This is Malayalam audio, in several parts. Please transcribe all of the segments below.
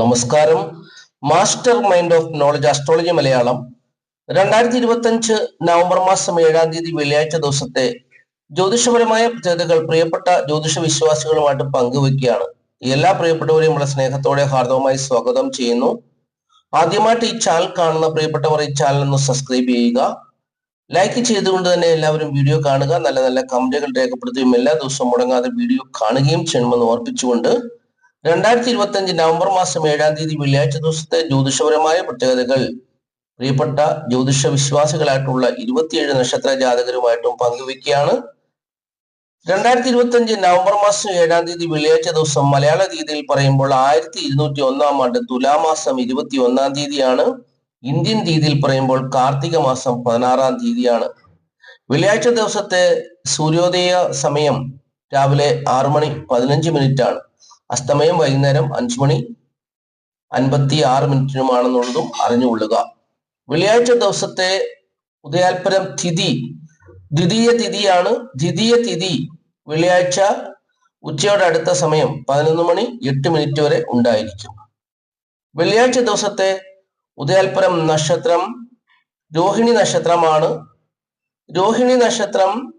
നമസ്കാരം. Master mind of knowledge astrology Malayalam. രണ്ടായിരത്തി ഇരുപത്തി അഞ്ച് നവംബർ മാസം ഏഴാം തീയതി വെള്ളിയാഴ്ച ദിവസത്തെ ജ്യോതിഷപരമായ പ്രത്യേകതകൾ പ്രിയപ്പെട്ട ജ്യോതിഷ വിശ്വാസികളുമായിട്ട് പങ്കുവെക്കുകയാണ്. എല്ലാ പ്രിയപ്പെട്ടവരെയും നമ്മളെ സ്നേഹത്തോടെ ഹാർദവമായി സ്വാഗതം ചെയ്യുന്നു. ആദ്യമായിട്ട് ഈ ചാനൽ കാണുന്ന പ്രിയപ്പെട്ടവർ ഈ ചാനൽ ഒന്ന് സബ്സ്ക്രൈബ് ചെയ്യുക. ലൈക്ക് ചെയ്തുകൊണ്ട് തന്നെ എല്ലാവരും വീഡിയോ കാണുക. നല്ല നല്ല കമന്റുകൾ രേഖപ്പെടുത്തുകയും എല്ലാ ദിവസവും മുടങ്ങാതെ വീഡിയോ കാണുകയും ചെയ്യണമെന്ന് ഓർപ്പിച്ചുകൊണ്ട് രണ്ടായിരത്തി ഇരുപത്തി അഞ്ച് നവംബർ മാസം ഏഴാം തീയതി വെള്ളിയാഴ്ച ദിവസത്തെ ജ്യോതിഷപരമായ പ്രത്യേകതകൾ. പ്രിയപ്പെട്ട ജ്യോതിഷ വിശ്വാസികളായിട്ടുള്ള ഇരുപത്തിയേഴ് നക്ഷത്ര ജാതകരുമായിട്ടും പങ്കുവെക്കുകയാണ് രണ്ടായിരത്തി ഇരുപത്തി അഞ്ച് നവംബർ മാസം ഏഴാം തീയതി വെള്ളിയാഴ്ച ദിവസം മലയാള രീതിയിൽ പറയുമ്പോൾ ആയിരത്തി ഇരുന്നൂറ്റി ഒന്നാം ആണ്ട് തുലാമാസം ഇരുപത്തി ഒന്നാം തീയതിയാണ്. ഇന്ത്യൻ രീതിയിൽ പറയുമ്പോൾ കാർത്തിക മാസം പതിനാറാം തീയതിയാണ്. വെള്ളിയാഴ്ച ദിവസത്തെ സൂര്യോദയ സമയം രാവിലെ ആറു മണി പതിനഞ്ച് മിനിറ്റ് ആണ് അസ്തമയം വൈകുന്നേരം അഞ്ചു മണി അൻപത്തി ആറ് മിനിറ്റിനുമാണെന്നുള്ളതും അറിഞ്ഞുകൊള്ളുക. വെള്ളിയാഴ്ച ദിവസത്തെ ഉദയാൽപരം തിഥി ദ്വിതീയ തിഥിയാണ്. ദ്വിതീയ തിഥി വെള്ളിയാഴ്ച ഉച്ചയോട് അടുത്ത സമയം പതിനൊന്ന് മണി എട്ട് മിനിറ്റ് വരെ ഉണ്ടായിരിക്കും. വെള്ളിയാഴ്ച ദിവസത്തെ ഉദയാൽപരം നക്ഷത്രം രോഹിണി നക്ഷത്രമാണ്. രോഹിണി നക്ഷത്രം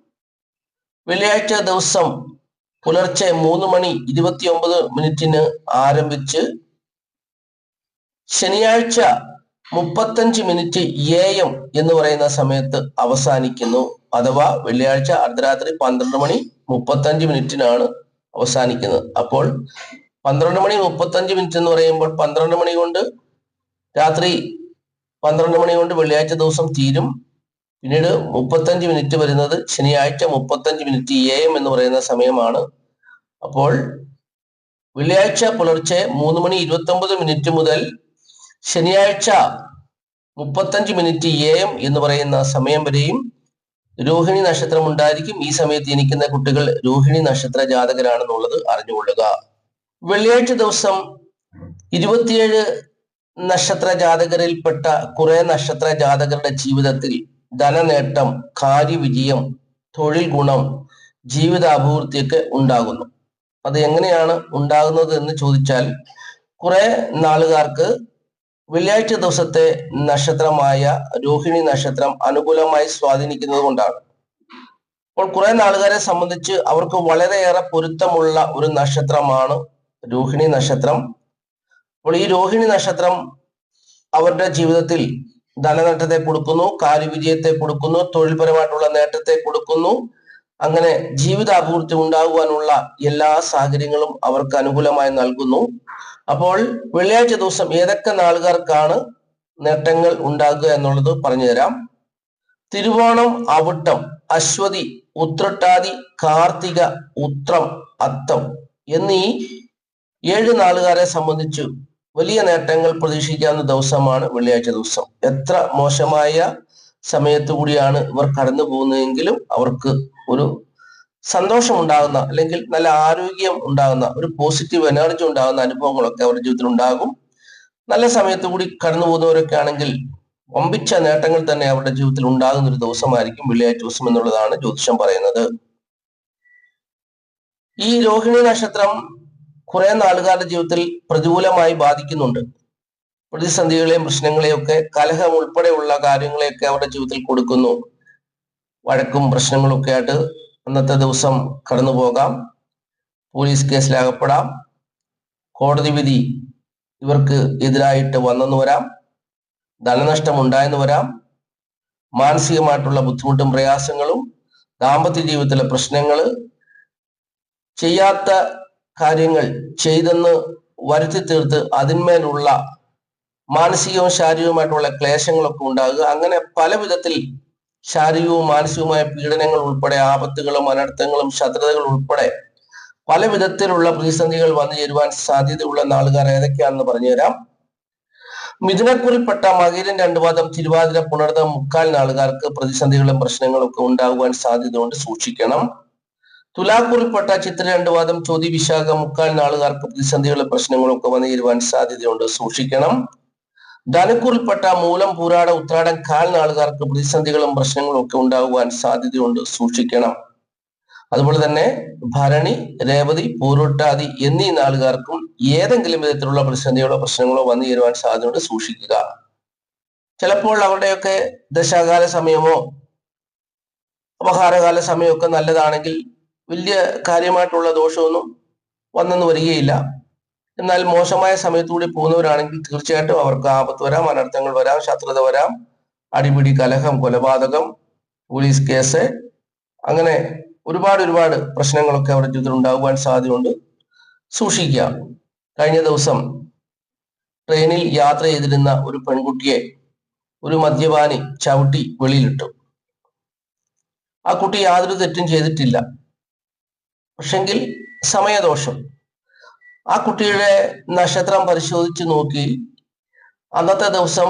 വെള്ളിയാഴ്ച ദിവസം പുലർച്ചെ മൂന്ന് മണി ഇരുപത്തിയൊമ്പത് മിനിറ്റിന് ആരംഭിച്ച് ശനിയാഴ്ച മുപ്പത്തഞ്ച് മിനിറ്റ് എ എം എന്ന് പറയുന്ന സമയത്ത് അവസാനിക്കുന്നു. അഥവാ വെള്ളിയാഴ്ച അർദ്ധരാത്രി പന്ത്രണ്ട് മണി മുപ്പത്തഞ്ച് മിനിറ്റിനാണ് അവസാനിക്കുന്നത്. അപ്പോൾ പന്ത്രണ്ട് മണി മുപ്പത്തഞ്ച് മിനിറ്റ് എന്ന് പറയുമ്പോൾ പന്ത്രണ്ട് മണി കൊണ്ട് രാത്രി പന്ത്രണ്ട് മണി കൊണ്ട് വെള്ളിയാഴ്ച ദിവസം തീരും. പിന്നീട് മുപ്പത്തഞ്ച് മിനിറ്റ് വരുന്നത് ശനിയാഴ്ച മുപ്പത്തഞ്ച് മിനിറ്റ് എ എം എന്ന് പറയുന്ന സമയമാണ്. അപ്പോൾ വെള്ളിയാഴ്ച പുലർച്ചെ മൂന്ന് മണി ഇരുപത്തി മിനിറ്റ് മുതൽ ശനിയാഴ്ച മുപ്പത്തഞ്ച് മിനിറ്റ് എ എം എന്ന് പറയുന്ന സമയം വരെയും രോഹിണി നക്ഷത്രം ഉണ്ടായിരിക്കും. ഈ സമയത്ത് ജനിക്കുന്ന കുട്ടികൾ രോഹിണി നക്ഷത്ര ജാതകരാണെന്നുള്ളത് അറിഞ്ഞുകൊള്ളുക. വെള്ളിയാഴ്ച ദിവസം ഇരുപത്തിയേഴ് നക്ഷത്ര ജാതകരിൽപ്പെട്ട കുറെ നക്ഷത്ര ജാതകരുടെ ജീവിതത്തിൽ ധനനേട്ടം കാര്യവിജയം തൊഴിൽ ഗുണം ജീവിതാഭിവൃദ്ധിയൊക്കെ ഉണ്ടാകുന്നു. അത് എങ്ങനെയാണ് ഉണ്ടാകുന്നത് എന്ന് ചോദിച്ചാൽ കുറെ നാളുകാർക്ക് വെള്ളിയാഴ്ച ദിവസത്തെ നക്ഷത്രമായ രോഹിണി നക്ഷത്രം അനുകൂലമായി സ്വാധീനിക്കുന്നത് കൊണ്ടാണ്. അപ്പോൾ കുറെ നാളുകാരെ സംബന്ധിച്ച് അവർക്ക് വളരെയേറെ പൊരുത്തമുള്ള ഒരു നക്ഷത്രമാണ് രോഹിണി നക്ഷത്രം. അപ്പോൾ ഈ രോഹിണി നക്ഷത്രം അവരുടെ ജീവിതത്തിൽ ധനനേട്ടത്തെ കൊടുക്കുന്നു കാര്യവിജയത്തെ കൊടുക്കുന്നു തൊഴിൽപരമായിട്ടുള്ള നേട്ടത്തെ കൊടുക്കുന്നു. അങ്ങനെ ജീവിതാഭിവൃദ്ധി ഉണ്ടാകുവാനുള്ള എല്ലാ സാഹചര്യങ്ങളും അവർക്ക് അനുകൂലമായി നൽകുന്നു. അപ്പോൾ വെള്ളിയാഴ്ച ദിവസം ഏതൊക്കെ നാളുകാർക്കാണ് നേട്ടങ്ങൾ ഉണ്ടാകുക എന്നുള്ളത് പറഞ്ഞുതരാം. തിരുവോണം അവിട്ടം അശ്വതി ഉത്രട്ടാതി കാർത്തിക ഉത്രം അത്തം എന്നീ ഏഴ് നാളുകാരെ സംബന്ധിച്ചു വലിയ നേട്ടങ്ങൾ പ്രതീക്ഷിക്കാവുന്ന ദിവസമാണ് വെള്ളിയാഴ്ച ദിവസം. എത്ര മോശമായ സമയത്തു കൂടിയാണ് ഇവർ കടന്നു പോകുന്നതെങ്കിലും അവർക്ക് ഒരു സന്തോഷം ഉണ്ടാകുന്ന അല്ലെങ്കിൽ നല്ല ആരോഗ്യം ഉണ്ടാകുന്ന ഒരു പോസിറ്റീവ് എനർജി ഉണ്ടാകുന്ന അനുഭവങ്ങളൊക്കെ അവരുടെ ജീവിതത്തിൽ ഉണ്ടാകും നല്ല സമയത്ത് കൂടി കടന്നു പോകുന്നവരൊക്കെ ആണെങ്കിൽ ഒമ്പിച്ച നേട്ടങ്ങൾ തന്നെ അവരുടെ ജീവിതത്തിൽ ഉണ്ടാകുന്ന ഒരു ദിവസമായിരിക്കും വെള്ളിയാഴ്ച ദിവസം എന്നുള്ളതാണ് ജ്യോതിഷം പറയുന്നത്. ഈ രോഹിണി നക്ഷത്രം കുറെ നാളുകാരുടെ ജീവിതത്തിൽ പ്രതികൂലമായി ബാധിക്കുന്നുണ്ട്. പ്രതിസന്ധികളെയും പ്രശ്നങ്ങളെയും ഒക്കെ കലഹം ഉൾപ്പെടെയുള്ള കാര്യങ്ങളെയൊക്കെ അവരുടെ ജീവിതത്തിൽ കൊടുക്കുന്നു. വഴക്കും പ്രശ്നങ്ങളും ഒക്കെ ആയിട്ട് അന്നത്തെ ദിവസം കടന്നു പോകാം. പോലീസ് കേസിലകപ്പെടാം. കോടതി വിധി ഇവർക്ക് എതിരായിട്ട് വന്നെന്ന് വരാം. ധനനഷ്ടം ഉണ്ടായെന്ന് വരാം. മാനസികമായിട്ടുള്ള ബുദ്ധിമുട്ടും പ്രയാസങ്ങളും ദാമ്പത്യ ജീവിതത്തിലെ പ്രശ്നങ്ങൾ ചെയ്യാത്ത കാര്യങ്ങൾ ചെയ്തെന്ന് വരുത്തി തീർത്ത് അതിന്മേലുള്ള മാനസികവും ശാരീരികവുമായിട്ടുള്ള ക്ലേശങ്ങളൊക്കെ ഉണ്ടാകുക. അങ്ങനെ പല വിധത്തിൽ ശാരീരികവും മാനസികവുമായ പീഡനങ്ങൾ ഉൾപ്പെടെ ആപത്തുകളും അനർത്ഥങ്ങളും ശത്രുതകൾ ഉൾപ്പെടെ പല വിധത്തിലുള്ള പ്രതിസന്ധികൾ വന്നു ചേരുവാൻ സാധ്യതയുള്ള നാളുകാർ ഏതൊക്കെയാണെന്ന് പറഞ്ഞുതരാം മിഥുനക്കുറിൽപ്പെട്ട മകീരൻ രണ്ടു പാദം തിരുവാതിര പുണർന്ന മുക്കാൽ നാളുകാർക്ക് പ്രതിസന്ധികളും പ്രശ്നങ്ങളും ഒക്കെ ഉണ്ടാകുവാൻ സാധ്യത കൊണ്ട് സൂക്ഷിക്കണം. പാദം ചോതി വിശാഖ മുക്കാൽ നാളുകാർക്ക് പ്രതിസന്ധികളും പ്രശ്നങ്ങളും ഒക്കെ വന്നു തീരുവാൻ സാധ്യതയുണ്ട്. സൂക്ഷിക്കണം. ധനക്കുറിൽപ്പെട്ട മൂലം പൂരാട ഉത്രാടം കാൽ നാളുകാർക്ക് പ്രതിസന്ധികളും പ്രശ്നങ്ങളും ഒക്കെ ഉണ്ടാകുവാൻ സാധ്യതയുണ്ട്. സൂക്ഷിക്കണം. അതുപോലെ തന്നെ ഭരണി രേവതി പൂരുട്ടാതി എന്നീ നാളുകാർക്കും ഏതെങ്കിലും വിധത്തിലുള്ള പ്രതിസന്ധികളോ പ്രശ്നങ്ങളോ വന്നു ചേരുവാൻ സാധ്യതയുണ്ട്. സൂക്ഷിക്കുക. ചിലപ്പോൾ അവരുടെയൊക്കെ ദശാകാല സമയമോ അപഹാരകാല സമയമൊക്കെ നല്ലതാണെങ്കിൽ വലിയ കാര്യമായിട്ടുള്ള ദോഷമൊന്നും വന്നെന്ന് വരികയില്ല. എന്നാൽ മോശമായ സമയത്തുകൂടി പോകുന്നവരാണെങ്കിൽ തീർച്ചയായിട്ടും അവർക്ക് ആപത്ത് വരാം അനർത്ഥങ്ങൾ വരാം ശത്രുത വരാം അടിപിടി കലഹം കൊലപാതകം പോലീസ് കേസ് അങ്ങനെ ഒരുപാട് ഒരുപാട് പ്രശ്നങ്ങളൊക്കെ അവരുടെ ജീവിതത്തിൽ ഉണ്ടാകുവാൻ സാധ്യതയുണ്ട്. സൂക്ഷിക്കുക. കഴിഞ്ഞ ദിവസം ട്രെയിനിൽ യാത്ര ചെയ്തിരുന്ന ഒരു പെൺകുട്ടിയെ ഒരു മദ്യപാനി ചവിട്ടി വെളിയിലിട്ടു. ആ കുട്ടി യാതൊരു തെറ്റും ചെയ്തിട്ടില്ല. പക്ഷെങ്കിൽ സമയദോഷം. ആ കുട്ടിയുടെ നക്ഷത്രം പരിശോധിച്ച് നോക്കി. അന്നത്തെ ദിവസം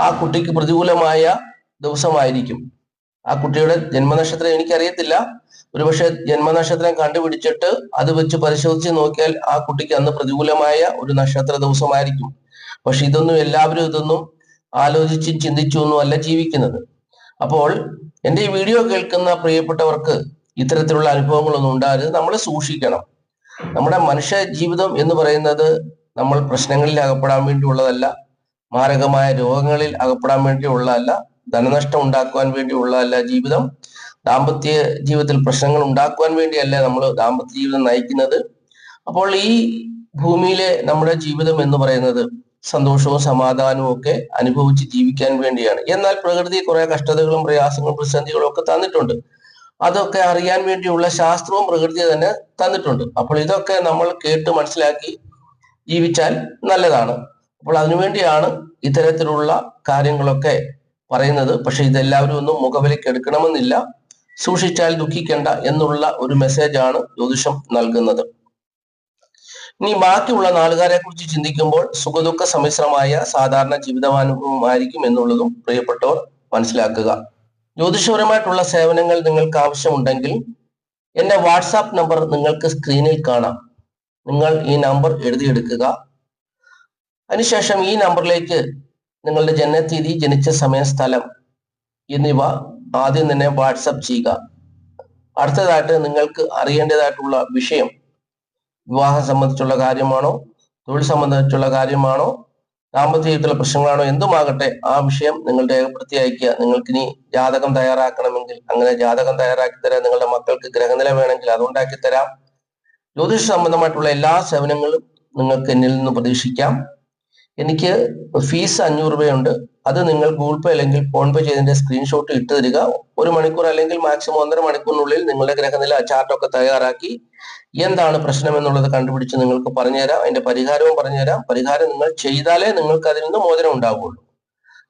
ആ കുട്ടിക്ക് പ്രതികൂലമായ ദിവസമായിരിക്കും. ആ കുട്ടിയുടെ ജന്മനക്ഷത്രം എനിക്കറിയത്തില്ല. ഒരുപക്ഷെ ജന്മനക്ഷത്രം കണ്ടുപിടിച്ചിട്ട് അത് വെച്ച് പരിശോധിച്ച് നോക്കിയാൽ ആ കുട്ടിക്ക് അന്ന് പ്രതികൂലമായ ഒരു നക്ഷത്ര ദിവസമായിരിക്കും. പക്ഷെ ഇതൊന്നും എല്ലാവരും ഇതൊന്നും ആലോചിച്ചും ചിന്തിച്ചും ഒന്നും അല്ല ജീവിക്കുന്നത്. അപ്പോൾ എന്റെ ഈ വീഡിയോ കേൾക്കുന്ന പ്രിയപ്പെട്ടവർക്ക് ഇത്തരത്തിലുള്ള അനുഭവങ്ങളൊന്നും ഉണ്ടാകരുത്. നമ്മൾ സൂക്ഷിക്കണം. നമ്മുടെ മനുഷ്യ ജീവിതം എന്ന് പറയുന്നത് നമ്മൾ പ്രശ്നങ്ങളിൽ അകപ്പെടാൻ വേണ്ടിയുള്ളതല്ല മാരകമായ രോഗങ്ങളിൽ അകപ്പെടാൻ വേണ്ടിയുള്ളതല്ല ധനനഷ്ടം ഉണ്ടാക്കുവാൻ വേണ്ടിയുള്ളതല്ല ജീവിതം. ദാമ്പത്യ ജീവിതത്തിൽ പ്രശ്നങ്ങൾ ഉണ്ടാക്കുവാൻ വേണ്ടിയല്ല നമ്മൾ ദാമ്പത്യ ജീവിതം നയിക്കുന്നത്. അപ്പോൾ ഈ ഭൂമിയിലെ നമ്മുടെ ജീവിതം എന്ന് പറയുന്നത് സന്തോഷവും സമാധാനവും ഒക്കെ അനുഭവിച്ച് ജീവിക്കാൻ വേണ്ടിയാണ്. എന്നാൽ പ്രകൃതി കുറെ കഷ്ടതകളും പ്രയാസങ്ങളും പ്രതിസന്ധികളും ഒക്കെ തന്നിട്ടുണ്ട്. അതൊക്കെ അറിയാൻ വേണ്ടിയുള്ള ശാസ്ത്രവും പ്രകൃതി തന്നെ തന്നിട്ടുണ്ട്. അപ്പോൾ ഇതൊക്കെ നമ്മൾ കേട്ട് മനസ്സിലാക്കി ജീവിച്ചാൽ നല്ലതാണ്. അപ്പോൾ അതിനുവേണ്ടിയാണ് ഇത്തരത്തിലുള്ള കാര്യങ്ങളൊക്കെ പറയുന്നത്. പക്ഷെ ഇതെല്ലാവരും ഒന്നും മുഖവിലേക്ക് എടുക്കണമെന്നില്ല. സൂക്ഷിച്ചാൽ ദുഃഖിക്കേണ്ട എന്നുള്ള ഒരു മെസ്സേജാണ് ജ്യോതിഷം നൽകുന്നത്. ഇനി ബാക്കിയുള്ള നാളുകാരെ കുറിച്ച് ചിന്തിക്കുമ്പോൾ സുഖദുഃഖ സമ്മിശ്രമായ സാധാരണ ജീവിതമാനുഭവമായിരിക്കും എന്നുള്ളതും പ്രിയപ്പെട്ടവർ മനസ്സിലാക്കുക. ജ്യോതിഷപരമായിട്ടുള്ള സേവനങ്ങൾ നിങ്ങൾക്ക് ആവശ്യമുണ്ടെങ്കിൽ എന്റെ വാട്സാപ്പ് നമ്പർ നിങ്ങൾക്ക് സ്ക്രീനിൽ കാണാം. നിങ്ങൾ ഈ നമ്പർ എഴുതിയെടുക്കുക. അതിനുശേഷം ഈ നമ്പറിലേക്ക് നിങ്ങളുടെ ജനനത്തീയതി ജനിച്ച സമയ സ്ഥലം എന്നിവ ആദ്യം തന്നെ വാട്സപ്പ് ചെയ്യുക. അടുത്തതായിട്ട് നിങ്ങൾക്ക് അറിയേണ്ടതായിട്ടുള്ള വിഷയം വിവാഹം സംബന്ധിച്ചുള്ള കാര്യമാണോ തൊഴിൽ സംബന്ധിച്ചുള്ള കാര്യമാണോ ദാമ്പത്യ ജീവിതത്തിലെ പ്രശ്നങ്ങളാണോ എന്തുമാകട്ടെ ആ വിഷയം നിങ്ങൾ രേഖപ്പെടുത്തി അയക്കുക നിങ്ങൾക്ക് ഇനി ജാതകം തയ്യാറാക്കണമെങ്കിൽ അങ്ങനെ ജാതകം തയ്യാറാക്കി തരാം നിങ്ങളുടെ മക്കൾക്ക് ഗ്രഹനില വേണമെങ്കിൽ അതുണ്ടാക്കി തരാം. ജ്യോതിഷ സംബന്ധമായിട്ടുള്ള എല്ലാ സേവനങ്ങളും നിങ്ങൾക്ക് എന്നിൽ നിന്ന് പ്രതീക്ഷിക്കാം. എനിക്ക് ഫീസ് അഞ്ഞൂറ് രൂപയുണ്ട്. അത് നിങ്ങൾ ഗൂഗിൾ പേ അല്ലെങ്കിൽ ഫോൺ പേ ചെയ്തതിന്റെ സ്ക്രീൻഷോട്ട് ഇട്ട് തരിക ഒരു മണിക്കൂർ അല്ലെങ്കിൽ മാക്സിമം ഒന്നര മണിക്കൂറിനുള്ളിൽ നിങ്ങളുടെ ഗ്രഹനില ചാർട്ടൊക്കെ തയ്യാറാക്കി എന്താണ് പ്രശ്നം എന്നുള്ളത് കണ്ടുപിടിച്ച് നിങ്ങൾക്ക് പറഞ്ഞുതരാം. അതിന്റെ പരിഹാരവും പറഞ്ഞുതരാം. പരിഹാരം നിങ്ങൾ ചെയ്താലേ നിങ്ങൾക്ക് അതിൽ നിന്ന് മോചനം ഉണ്ടാവുകയുള്ളൂ.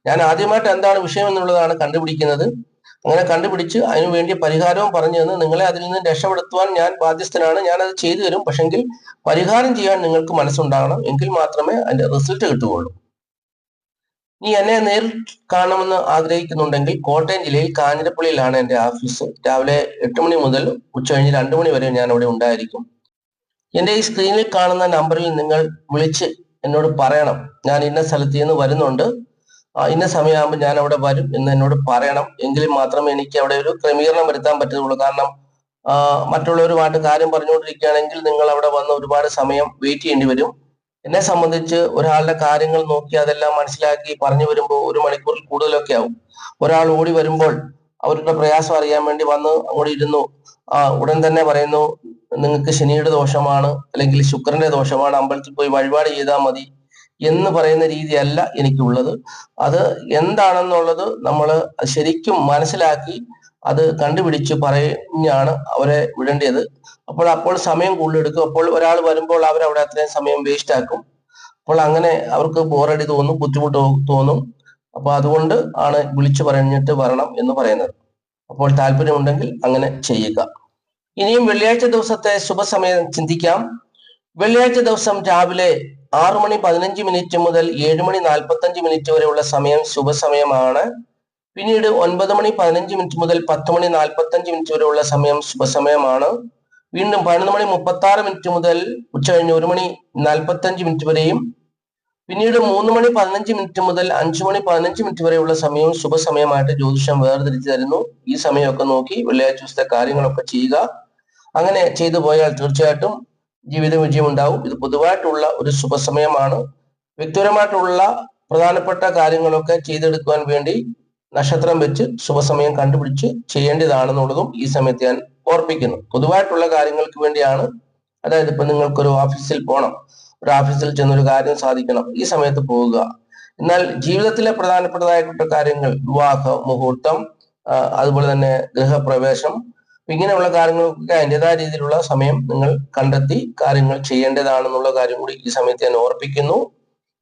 ഞാൻ ആദ്യമായിട്ട് എന്താണ് വിഷയം എന്നുള്ളതാണ് കണ്ടുപിടിക്കുന്നത്. അങ്ങനെ കണ്ടുപിടിച്ച് അതിനു വേണ്ടി പരിഹാരവും പറഞ്ഞു തന്ന് നിങ്ങളെ അതിൽ നിന്ന് രക്ഷപ്പെടുത്തുവാൻ ഞാൻ ബാധ്യസ്ഥനാണ്. ഞാൻ അത് ചെയ്തു തരും. പക്ഷെങ്കിൽ പരിഹാരം ചെയ്യാൻ നിങ്ങൾക്ക് മനസ്സുണ്ടാകണം. എങ്കിൽ മാത്രമേ അതിന്റെ റിസൾട്ട് കിട്ടുകയുള്ളൂ. നീ എന്നെ നേരിൽ കാണണമെന്ന് ആഗ്രഹിക്കുന്നുണ്ടെങ്കിൽ കോട്ടയം ജില്ലയിൽ കാഞ്ഞിരപ്പള്ളിയിലാണ് എന്റെ ഓഫീസ് രാവിലെ എട്ട് മണി മുതൽ ഉച്ച കഴിഞ്ഞ് രണ്ട് മണി വരെ ഞാൻ അവിടെ ഉണ്ടായിരിക്കും. എന്റെ ഈ സ്ക്രീനിൽ കാണുന്ന നമ്പറിൽ നിങ്ങൾ വിളിച്ച് എന്നോട് പറയണം. ഞാൻ ഇന്ന സ്ഥലത്ത് നിന്ന് വരുന്നുണ്ട്. ഇന്ന സമയമാകുമ്പോൾ ഞാൻ അവിടെ വരും എന്ന് എന്നോട് പറയണം. എങ്കിൽ മാത്രമേ എനിക്ക് അവിടെ ഒരു ക്രമീകരണം വരുത്താൻ പറ്റുള്ളൂ കാരണം മറ്റുള്ളവരുമായിട്ട് കാര്യം പറഞ്ഞുകൊണ്ടിരിക്കുകയാണെങ്കിൽ നിങ്ങൾ അവിടെ വന്ന് ഒരുപാട് സമയം വെയിറ്റ് ചെയ്യേണ്ടി വരും. എന്നെ സംബന്ധിച്ച് ഒരാളുടെ കാര്യങ്ങൾ നോക്കി അതെല്ലാം മനസ്സിലാക്കി പറഞ്ഞു വരുമ്പോൾ ഒരു മണിക്കൂറിൽ കൂടുതലൊക്കെ ആവും. ഒരാൾ ഓടി വരുമ്പോൾ അവരുടെ പ്രയാസം അറിയാൻ വേണ്ടി വന്ന് അങ്ങോട്ട് ഇരുന്നു. ആ ഉടൻ തന്നെ പറയുന്നു നിങ്ങൾക്ക് ശനിയുടെ ദോഷമാണ് അല്ലെങ്കിൽ ശുക്രന്റെ ദോഷമാണ്. അമ്പലത്തിൽ പോയി വഴിപാട് ചെയ്താൽ മതി എന്ന് പറയുന്ന രീതിയല്ല എനിക്കുള്ളത്. അത് എന്താണെന്നുള്ളത് നമ്മൾ ശരിക്കും മനസ്സിലാക്കി അത് കണ്ടുപിടിച്ച് പറഞ്ഞാണ് അവരെ വിടേണ്ടത്. അപ്പോൾ അപ്പോൾ സമയം കൂടുതലെടുക്കും. അപ്പോൾ ഒരാൾ വരുമ്പോൾ അവർ അവിടെ അത്രയും സമയം വേസ്റ്റ് ആക്കും. അപ്പോൾ അങ്ങനെ അവർക്ക് ബോറടി തോന്നും ബുദ്ധിമുട്ട് തോന്നും. അപ്പൊ അതുകൊണ്ട് ആണ് വിളിച്ചു പറഞ്ഞിട്ട് വരണം എന്ന് പറയുന്നത്. അപ്പോൾ താല്പര്യമുണ്ടെങ്കിൽ അങ്ങനെ ചെയ്യുക. ഇനിയും വെള്ളിയാഴ്ച ദിവസത്തെ ശുഭസമയം ചിന്തിക്കാം. വെള്ളിയാഴ്ച ദിവസം രാവിലെ ആറു മണി പതിനഞ്ച് മിനിറ്റ് മുതൽ ഏഴ് മണി നാൽപ്പത്തഞ്ച് മിനിറ്റ് വരെയുള്ള സമയം ശുഭസമയമാണ്. പിന്നീട് ഒൻപത് മണി പതിനഞ്ച് മിനിറ്റ് മുതൽ പത്ത് മണി നാൽപ്പത്തഞ്ച് മിനിറ്റ് വരെയുള്ള സമയം ശുഭസമയമാണ് വീണ്ടും പതിനൊന്ന് മണി മുപ്പത്തി ആറ് മിനിറ്റ് മുതൽ ഉച്ച കഴിഞ്ഞ് ഒരു മണി നാൽപ്പത്തഞ്ച് മിനിറ്റ് വരെയും പിന്നീട് മൂന്ന് മണി പതിനഞ്ച് മിനിറ്റ് മുതൽ അഞ്ചു മണി പതിനഞ്ച് മിനിറ്റ് വരെയുള്ള സമയവും ശുഭസമയമായിട്ട് ജ്യോതിഷം വേർതിരിച്ചു തരുന്നു. ഈ സമയമൊക്കെ നോക്കി വെള്ളിയാഴ്ച ദിവസത്തെ കാര്യങ്ങളൊക്കെ ചെയ്യുക. അങ്ങനെ ചെയ്തു പോയാൽ തീർച്ചയായിട്ടും ജീവിത വിജയം ഉണ്ടാവും ഇത് പൊതുവായിട്ടുള്ള ഒരു ശുഭസമയമാണ്. വ്യക്തിപരമായിട്ടുള്ള പ്രധാനപ്പെട്ട കാര്യങ്ങളൊക്കെ ചെയ്തെടുക്കുവാൻ വേണ്ടി നക്ഷത്രം വെച്ച് ശുഭസമയം കണ്ടുപിടിച്ച് ചെയ്യേണ്ടതാണെന്നുള്ളതും ഈ സമയത്ത് ഞാൻ ഓർപ്പിക്കുന്നു. പൊതുവായിട്ടുള്ള കാര്യങ്ങൾക്ക് വേണ്ടിയാണ് അതായത് ഇപ്പൊ നിങ്ങൾക്കൊരു ഓഫീസിൽ പോകണം ഒരു ഓഫീസിൽ ചെന്നൊരു കാര്യം സാധിക്കണം. ഈ സമയത്ത് പോവുക. എന്നാൽ ജീവിതത്തിലെ പ്രധാനപ്പെട്ടതായിട്ടുള്ള കാര്യങ്ങൾ വിവാഹം മുഹൂർത്തം അതുപോലെ തന്നെ ഗൃഹപ്രവേശം ഇങ്ങനെയുള്ള കാര്യങ്ങൾക്കൊക്കെ അതിന്റെതായ രീതിയിലുള്ള സമയം നിങ്ങൾ കണ്ടെത്തി കാര്യങ്ങൾ ചെയ്യേണ്ടതാണെന്നുള്ള കാര്യം കൂടി ഈ സമയത്ത് ഞാൻ ഓർപ്പിക്കുന്നു.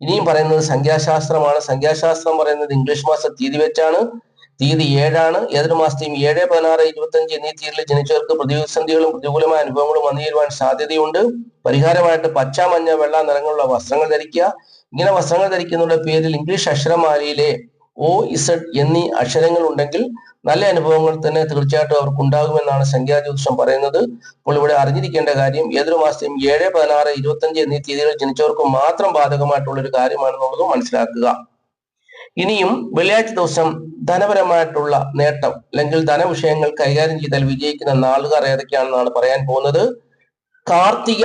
ഇനിയും പറയുന്നത് സംഖ്യാശാസ്ത്രമാണ്. സംഖ്യാശാസ്ത്രം പറയുന്നത് ഇംഗ്ലീഷ് മാസ തീയതി വെച്ചാണ്. തീയതി ഏഴാണ്. ഏതൊരു മാസത്തെയും ഏഴ് പതിനാറ് ഇരുപത്തി അഞ്ച് എന്നീ തീയതിയിൽ ജനിച്ചവർക്ക് പ്രതിസന്ധികളും പ്രതികൂലമായ അനുഭവങ്ങളും വന്നു തീരുവാൻ സാധ്യതയുണ്ട്. പരിഹാരമായിട്ട് പച്ച മഞ്ഞ വെള്ള നിറങ്ങളുള്ള വസ്ത്രങ്ങൾ ധരിക്കുക. ഇങ്ങനെ വസ്ത്രങ്ങൾ ധരിക്കുന്നതിന്റെ പേരിൽ ഇംഗ്ലീഷ് അക്ഷരമാലയിലെ ഒ ഇസഡ് എന്നീ അക്ഷരങ്ങൾ ഉണ്ടെങ്കിൽ നല്ല അനുഭവങ്ങൾ തന്നെ തീർച്ചയായിട്ടും അവർക്ക് ഉണ്ടാകുമെന്നാണ് സംഖ്യാജ്യോതിഷം പറയുന്നത്. അപ്പോൾ ഇവിടെ അറിഞ്ഞിരിക്കേണ്ട കാര്യം ഏതൊരു മാസത്തെയും ഏഴ് പതിനാറ് ഇരുപത്തഞ്ച് എന്നീ തീയതികൾ ജനിച്ചവർക്ക് മാത്രം ബാധകമായിട്ടുള്ള ഒരു കാര്യമാണെന്നുള്ളത് മനസ്സിലാക്കുക. ഇനിയും വെള്ളിയാഴ്ച ദിവസം ധനപരമായിട്ടുള്ള നേട്ടം അല്ലെങ്കിൽ ധനവിഷയങ്ങൾ കൈകാര്യം ചെയ്താൽ വിജയിക്കുന്ന നാളുകാർ ഏതൊക്കെയാണെന്നാണ് പറയാൻ പോകുന്നത്? കാർത്തിക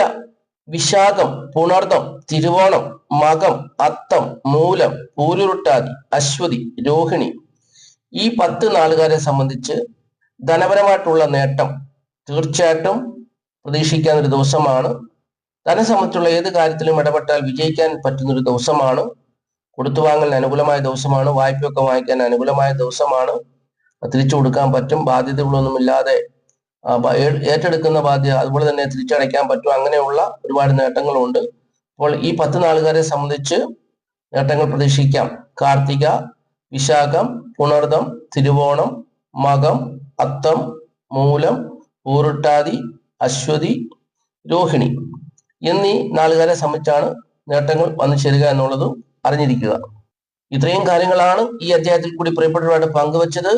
വിശാഖം പുണർദം തിരുവോണം മകം അത്തം മൂലം പൂരുരുട്ടാതി അശ്വതി രോഹിണി. ഈ പത്ത് നാളുകാരെ സംബന്ധിച്ച് ധനപരമായിട്ടുള്ള നേട്ടം തീർച്ചയായിട്ടും പ്രതീക്ഷിക്കാൻ ഒരു ദിവസമാണ്. ധനം സംബന്ധിച്ചുള്ള ഏത് കാര്യത്തിലും ഇടപെട്ടാൽ വിജയിക്കാൻ പറ്റുന്ന ഒരു ദിവസമാണ്. കൊടുത്തു വാങ്ങലിന് അനുകൂലമായ ദിവസമാണ്. വായ്പയൊക്കെ വാങ്ങിക്കാൻ അനുകൂലമായ ദിവസമാണ്. തിരിച്ചു കൊടുക്കാൻ പറ്റും. ബാധ്യതകളൊന്നും ഇല്ലാതെ ഏറ്റെടുക്കുന്ന ബാധ്യത അതുപോലെ തന്നെ തിരിച്ചടയ്ക്കാൻ പറ്റും. അങ്ങനെയുള്ള ഒരുപാട് നേട്ടങ്ങളുണ്ട്. അപ്പോൾ ഈ പത്ത് നാളുകാരെ സംബന്ധിച്ച് നേട്ടങ്ങൾ പ്രതീക്ഷിക്കാം. കാർത്തിക വിശാഖം പുണർദം തിരുവോണം മകം അത്തം മൂലം പൂരുട്ടാതി അശ്വതി രോഹിണി എന്നീ നാളുകാരെ സംബന്ധിച്ചാണ് നേട്ടങ്ങൾ വന്നു ചേരുക എന്നുള്ളതും അറിഞ്ഞിരിക്കുക. ഇത്രയും കാര്യങ്ങളാണ് ഈ അധ്യായത്തിൽ കൂടി പ്രിയപ്പെട്ടവരുമായിട്ട് പങ്കുവച്ചത്.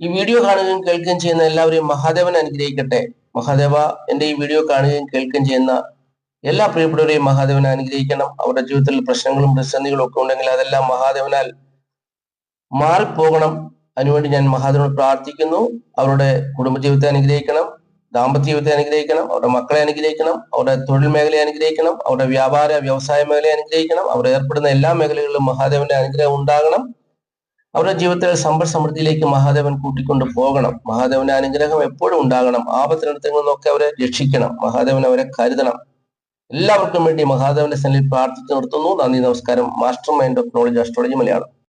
ഈ വീഡിയോ കാണുകയും കേൾക്കുകയും ചെയ്യുന്ന എല്ലാവരെയും മഹാദേവൻ അനുഗ്രഹിക്കട്ടെ. മഹാദേവ എന്റെ ഈ വീഡിയോ കാണുകയും കേൾക്കുകയും ചെയ്യുന്ന എല്ലാ പ്രിയപ്പെട്ടവരെയും മഹാദേവൻ അനുഗ്രഹിക്കണം. അവരുടെ ജീവിതത്തിൽ പ്രശ്നങ്ങളും പ്രതിസന്ധികളും ഒക്കെ ഉണ്ടെങ്കിൽ അതെല്ലാം മഹാദേവനാൽ മാറിപ്പോകണം. അതിനുവേണ്ടി ഞാൻ മഹാദേവനോട് പ്രാർത്ഥിക്കുന്നു. അവരുടെ കുടുംബജീവിതത്തെ അനുഗ്രഹിക്കണം. ദാമ്പത്യ ജീവിതത്തെ അനുഗ്രഹിക്കണം. അവരുടെ മക്കളെ അനുഗ്രഹിക്കണം. അവരുടെ തൊഴിൽ മേഖലയെ അനുഗ്രഹിക്കണം. അവരുടെ വ്യാപാര വ്യവസായ മേഖലയെ അനുഗ്രഹിക്കണം. അവർ ഏർപ്പെടുന്ന എല്ലാ മേഖലകളിലും മഹാദേവന്റെ അനുഗ്രഹം ഉണ്ടാകണം. അവരുടെ ജീവിതത്തിൽ സമ്പൽ സമൃദ്ധിയിലേക്ക് മഹാദേവൻ കൂട്ടിക്കൊണ്ട് പോകണം. മഹാദേവന്റെ അനുഗ്രഹം എപ്പോഴും ഉണ്ടാകണം. ആപത്തിനടുത്തിൽ നിന്നൊക്കെ അവരെ രക്ഷിക്കണം. മഹാദേവൻ അവരെ കരുതണം. എല്ലാവർക്കും വേണ്ടി മഹാദേവന്റെ സന്നിധിയിൽ പ്രാർത്ഥിച്ചു നിർത്തുന്നു. നന്ദി നമസ്കാരം. Master mind of knowledge astrology Malayalam